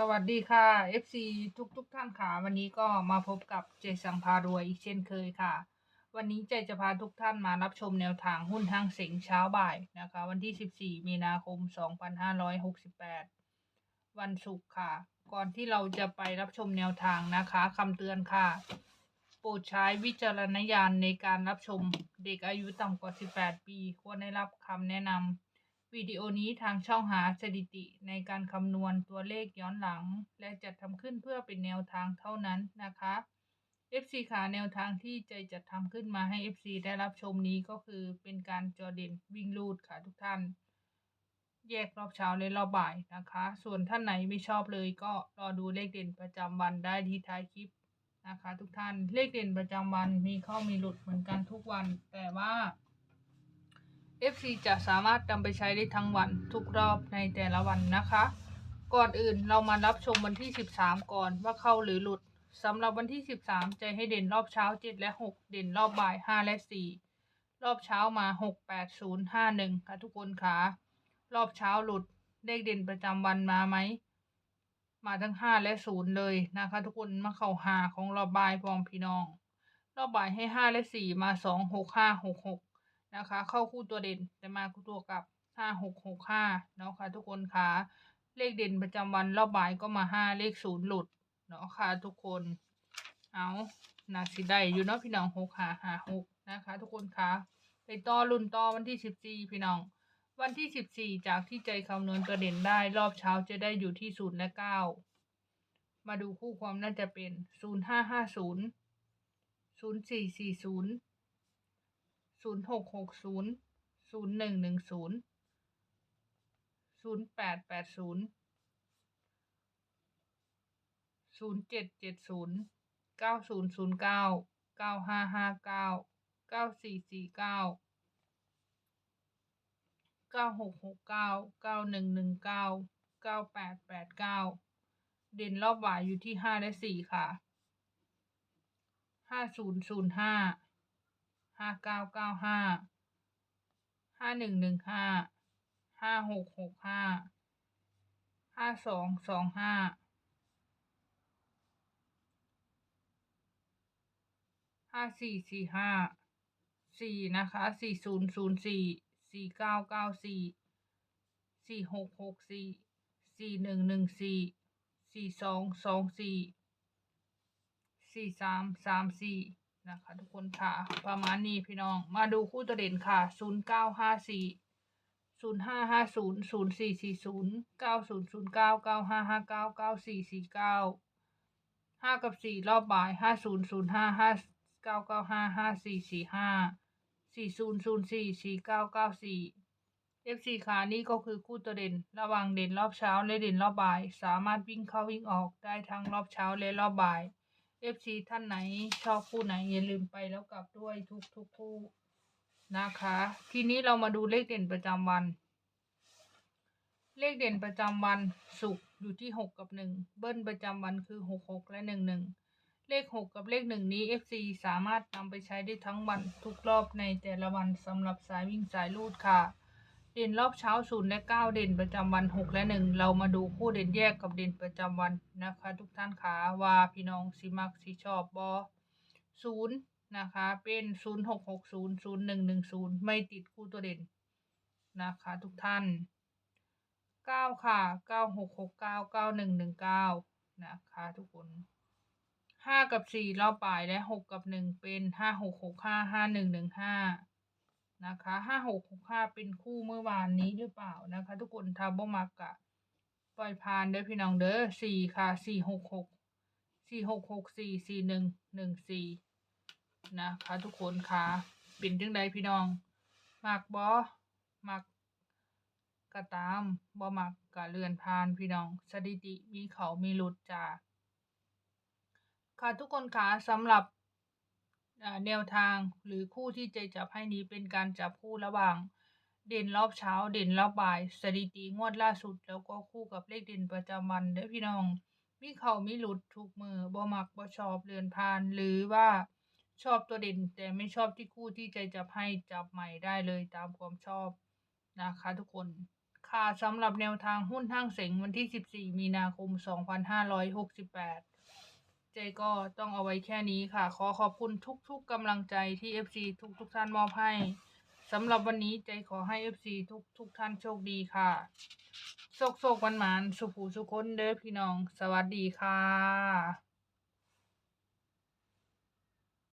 สวัสดีค่ะ FC ทุกทุกท่านค่ะ วันนี้ก็มาพบกับเจสังพารวยอีกเช่นเคยค่ะ วันนี้เจจะพาทุกท่านมารับชมแนวทางหุ้นทางเสียงเช้าบ่ายนะคะ วันที่ 14 มีนาคม 2568 วันศุกร์ค่ะ ก่อนที่เราจะไปรับชมแนวทางนะคะคำเตือนค่ะ โปรดใช้วิจารณญาณในการรับชมเด็กอายุต่ำกว่า 18 ปี ควรได้รับคำแนะนำ วิดีโอนี้ทางช่องหาสถิติในการคำนวณตัวเลขย้อนหลัง และจัดทำขึ้นเพื่อเป็นแนวทางเท่านั้นนะคะ FC ขาแนวทางที่ใจจัดทำขึ้นมาให้ FC ได้รับชมนี้ก็คือเป็นการจอเด่นวิ่งลูดค่ะทุกท่าน แยกรอบเช้าและรอบบ่ายนะคะ ส่วนท่านไหนไม่ชอบเลยก็รอดูเลขเด่นประจำวันได้ที่ท้ายคลิปนะคะ ทุกท่านเลขเด่นประจำวันมีเข้ามีหลุดเหมือนกันทุกวัน แต่ว่า FC จะสามารถนำไปใช้ได้ทั้งวันทุกรอบในแต่ละวันนะคะ ก่อนอื่นเรามารับชมวันที่ 13 ก่อนว่าเข้าหรือหลุดสำหรับวันที่ 13 ใจให้เด่นรอบเช้า 7 และ 6 เด่นรอบบ่าย 5 และ 4 รอบเช้ามา 6 8 0 5 1 ค่ะทุกคนค่ะ รอบเช้าหลุดเลขเด่นประจำวันมาไหม มาทั้ง 5 และ 0 เลยนะคะ ทุกคนมาเข้าหาของรอบบ่ายพร้อมพี่น้อง รอบบ่ายให้ 5 และ 4 มา 2 6 5 6 6 นะคะ เข้าคู่ตัวเด่นแต่มาคู่ตัวกลับห้าหกหกห้าเนาะค่ะทุกคนค่ะเลขเด่นประจำวันรอบบ่ายก็มาห้าเลขศูนย์หลุด เนาะค่ะทุกคน เอานาสิได้อยู่เนาะพี่น้องหกหาหาหกนะคะ ทุกคนค่ะไปต่อรุ่นต่อวันที่สิบสี่พี่น้อง วันที่สิบสี่จากที่ใจคำนวณตัวเด่นได้รอบเช้าจะได้อยู่ที่ศูนย์และเก้ามาดูคู่ความน่าจะเป็นศูนย์ห้าห้าศูนย์ศูนย์สี่สี่ศูนย์ ศูนย์หกหกศูนย์ศูนย์หนึ่งหนึ่งศูนย์ศูนย์แปดแปดศูนย์ศูนย์เจ็ดเจ็ดศูนย์เก้าศูนย์ศูนย์เก้าเก้าห้าห้าเก้าเก้าสี่สี่เก้าเก้าหกหกเก้าเก้าหนึ่งหนึ่งเก้าเก้าแปดแปดเก้าเด่นรอบบ่ายอยู่ที่ห้าและสี่ค่ะห้าศูนย์ศูนย์ห้า ห้าเก้าเก้าห้าห้าหนึ่งหนึ่งห้าห้าหกหกห้าห้าสองสองห้าห้าสี่สี่ห้าสี่นะคะสี่ศูนย์ศูนย์สี่สี่เก้าเก้าสี่สี่หกหกสี่สี่หนึ่งหนึ่งสี่สี่สองสองสี่สี่สามสามสี่ นะคะ ทุกคนค่ะ ประมาณนี้พี่น้อง มาดูคู่ตัวเด่นค่ะ ศูนย์เก้าห้าสี่ศูนย์ห้าห้าศูนย์ศูนย์สี่สี่ศูนย์เก้าศูนย์ศูนย์เก้าเก้าห้าห้าเก้าเก้าสี่สี่เก้าห้ากับสี่รอบบ่ายห้าศูนย์ศูนย์ห้าห้าเก้าเก้าห้าห้าสี่สี่ห้าสี่ศูนย์ศูนย์สี่สี่เก้าเก้าสี่เอฟซีขานี่ก็คือคู่ตัวเด่น ระหว่างเด่นรอบเช้าและเด่นรอบบ่าย สามารถวิ่งเข้าวิ่งออกได้ทั้งรอบเช้าและรอบบ่าย FC ท่านไหนชอบคู่ไหนอย่าลืมไปแล้วกลับด้วยทุกทุกคู่นะคะ ทีนี้เรามาดูเลขเด่นประจำวัน เลขเด่นประจำวันศุกร์อยู่ที่หกกับหนึ่งเบิ้ลประจำวันคือหกหกและหนึ่งหนึ่งเลขหกกับเลขหนึ่งนี้ FC สามารถนำไปใช้ได้ทั้งวันทุกรอบในแต่ละวันสำหรับสายวิ่งสายลูดค่ะ เด่นรอบเช้าศูนย์และเก้าเด่นประจำวันหกและหนึ่งเรามาดูคู่เด่นแยกกับเด่นประจำวันนะคะ ทุกท่านคะว่าพี่น้องสิมักสิชอบบอศูนย์นะคะเป็นศูนย์หกหกศูนย์ศูนย์หนึ่งหนึ่งศูนย์ไม่ติดคู่ตัวเด่นนะคะ ทุกท่านเก้าค่ะเก้าหกหกเก้าเก้าหนึ่งหนึ่งเก้านะคะทุกคนห้ากับสี่รอบปลายและหกกับหนึ่งเป็นห้าหกหกห้าห้าหนึ่งหนึ่งห้า นะคะห้าหกหกห้าเป็นคู่เมื่อวานนี้หรือเปล่านะคะ ทุกคนทาบ่มักะปล่อยผ่านเด้อพี่น้องเด้อสี่ค่ะสี่หกหกสี่หกหกสี่สี่หนึ่งหนึ่งสี่นะคะทุกคนค่ะเป็นจังใดพี่น้องมักบอมักกระตามบ่มักกะเลื่อนผ่านพี่น้องสถิติมีเขามีหลุดจ้าค่ะทุกคนค่ะสำหรับ แนวทางหรือคู่ที่ใจจับให้นี้เป็นการจับคู่ระหว่าง เด่นรอบเช้า เด่นรอบบ่าย สถิติงวดล่าสุด แล้วก็คู่กับเลขเด่นประจำวันเด้อพี่น้อง มีเขามีหลุดทุกมือบ่มักบ่ชอบเรือนพาน หรือว่าชอบตัวเด่น แต่ไม่ชอบที่คู่ที่ใจจับให้จับใหม่ได้เลยตามความชอบนะคะทุกคนค่ะสำหรับแนวทางหุ้นห้างเสงวันที่ 14 มีนาคม 2568 เจก็ต้องเอาไว้แค่นี้ค่ะ ขอขอบคุณทุกๆกำลังใจที่ FC ทุกๆท่านมอบให้สำหรับวันนี้ใจขอให้ FC ทุกทุกท่านโชคดีค่ะโชคโชควันหมานสุขูสุคนเด้อพี่น้อง สวัสดีค่ะ